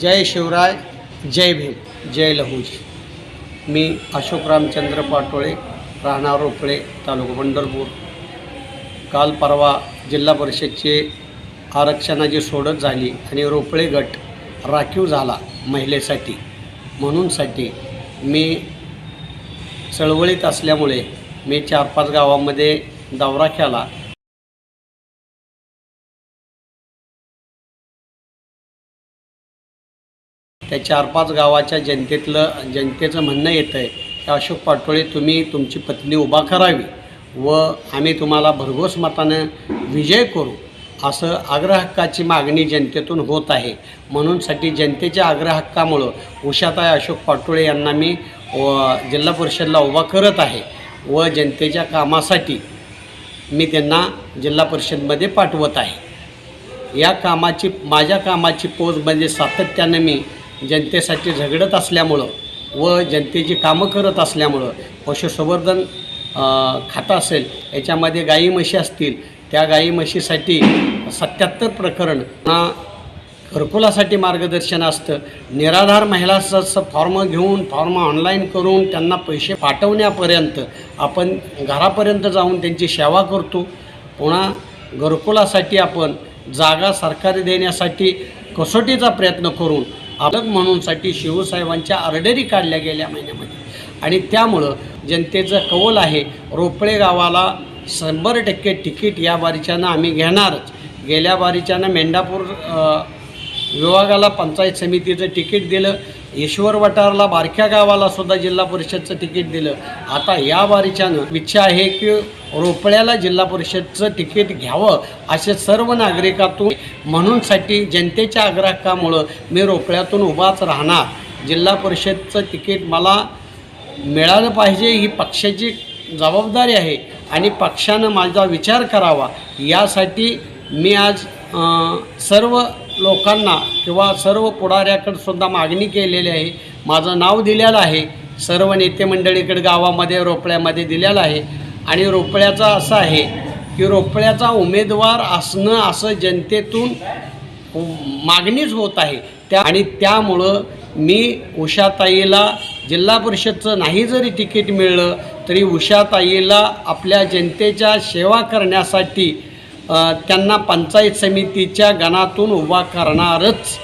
जय शिवराय जय भीम जय लहूजी मी अशोक रामचंद्र पाटोळे राहणार रोपळे तालुका पंढरपूर. काल परवा जिल्हा परिषदचे आरक्षणाची सोडत झाली आणि रोपळे गट राखीव झाला महिलेसाठी. म्हणूनसाठी मी चळवळीत असल्यामुळे मी चार पाच गावामध्ये दौरा केला. त्या चार पाच गावाच्या जनतेतलं जनतेचं म्हणणं येतं आहे की अशोक पाटोळे तुम्ही तुमची पत्नी उभा करावी व आम्ही तुम्हाला भरघोस मतानं विजय करू असं आग्रहक्काची मागणी जनतेतून होत आहे. म्हणूनसाठी जनतेच्या आग्रहक्कामुळं उषाताई अशोक पाटोळे यांना मी व जिल्हा परिषदला उभा करत आहे व जनतेच्या कामासाठी मी त्यांना जिल्हा परिषदमध्ये पाठवत आहे. या कामाची माझ्या कामाची पोच म्हणजे सातत्यानं मी जनतेसाठी झगडत असल्यामुळं व जनतेची कामं करत असल्यामुळं पशुसंवर्धन खातं असेल याच्यामध्ये गाई म्हशी असतील त्या गाई म्हशीसाठी सत्याहत्तर प्रकरण हा घरकुलासाठी मार्गदर्शन असतं. निराधार महिलाचं फॉर्म घेऊन फॉर्म ऑनलाईन करून त्यांना पैसे पाठवण्यापर्यंत आपण घरापर्यंत जाऊन त्यांची सेवा करतो. पुन्हा घरकुलासाठी आपण जागा सरकारी देण्यासाठी कसोटीचा प्रयत्न करून अलग म्हणूनसाठी शिवसाहेबांच्या आर्डरी काढल्या गेल्या महिन्यामध्ये. आणि त्यामुळं जनतेचं कौल आहे रोपळे गावाला शंभर टक्के तिकीट या बारीच्यानं आम्ही घेणारच. गेल्या बारीच्यानं मेंढापूर विभागाला पंचायत समितीचं तिकीट दिलं. ईश्वर वटारला बारक्या गावाला सुद्धा जिल्हा परिषदचं तिकीट दिलं. आता या बारीच्यानं इच्छा आहे की रोपड्याला जिल्हा परिषदचं तिकीट घ्यावं असे सर्व नागरिकातून म्हणूनसाठी जनतेच्या आग्रहकामुळं मी रोपड्यातून उभाच राहणार. जिल्हा परिषदचं तिकीट मला मिळालं पाहिजे ही पक्षाची जबाबदारी आहे आणि पक्षानं माझा विचार करावा. यासाठी मी आज सर्व लोकांना किंवा सर्व पुढाऱ्याकडे सुद्धा मागणी केलेली आहे. माझं नाव दिलेलं आहे. सर्व नेते मंडळीकडे गावामध्ये रोपळ्यामध्ये दिलेलं आहे. आणि रोपळ्याचा असं आहे की रोपळ्याचा उमेदवार असणं असं जनतेतून मागणीच होत आहे. त्या आणि त्यामुळं मी उषाताईला जिल्हा परिषदचं नाही जरी तिकीट मिळलं तरी उषाताईला आपल्या जनतेच्या सेवा करण्यासाठी त्यांना पंचायत समितीच्या गणातून उभा करणारच.